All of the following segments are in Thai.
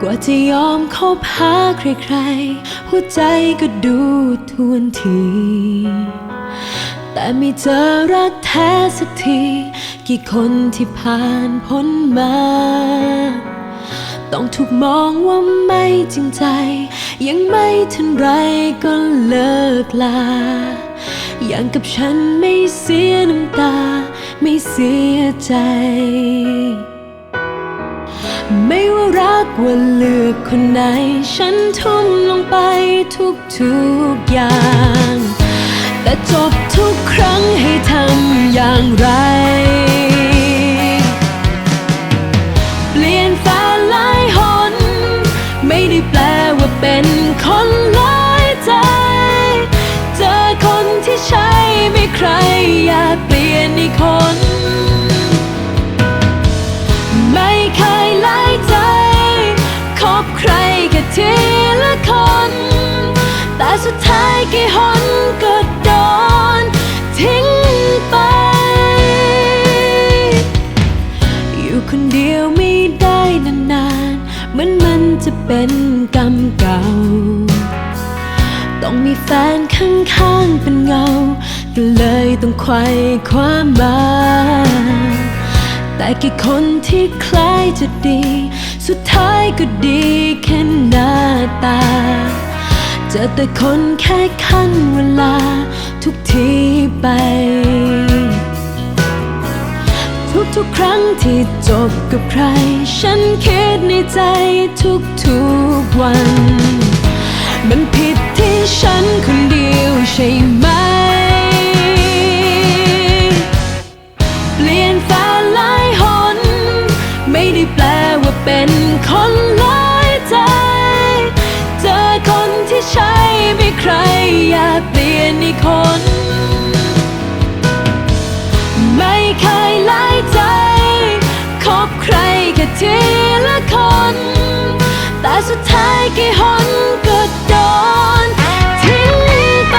กว่าจะยอมคบหาใครๆ หัวใจก็ดูทวนที แต่ไม่เจอรักแท้สักที กี่คนที่ผ่านพ้นมา ต้องถูกมองว่าไม่จริงใจ ยังไม่ทันไรก็เลิกลา อย่างกับฉันไม่เสียน้ำตา ไม่เสียใจ ไม่ว่ารักว่าเลือกคนไหน ฉันทุ่มลงไปทุกทุกอย่าง แต่จบทุกครั้งให้ทำอย่างไร จะเป็นกรรมเก่า ต้องมีแฟนข้างๆเป็นเงา ก็เลยต้องไขว่คว้ามา แต่กี่คนที่คล้ายจะดี สุดท้ายก็ดีแค่หน้าตา เจอแต่คนแค่ขั้นเวลาทุกทีไป ที่จบกับใคร ฉันคิดในใจทุกๆวัน มันผิดที่ฉันคนเดียวใช่ไหม เปลี่ยนแฟนหลายหน ไม่ได้แปลว่าเป็นคนหลายใจ เจอคนที่ใช่ไม่ใครอยากเปลี่ยนในคน ทีละคน แต่สุดท้ายกี่หนก็โดนทิ้งไป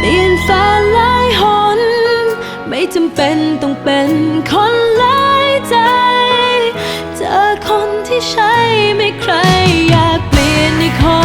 เปลี่ยนแฟนหลายหน ไม่จำเป็นต้องเป็นคนหลายใจ ที่ใช่ไม่ใครอยากเปลี่ยนในคน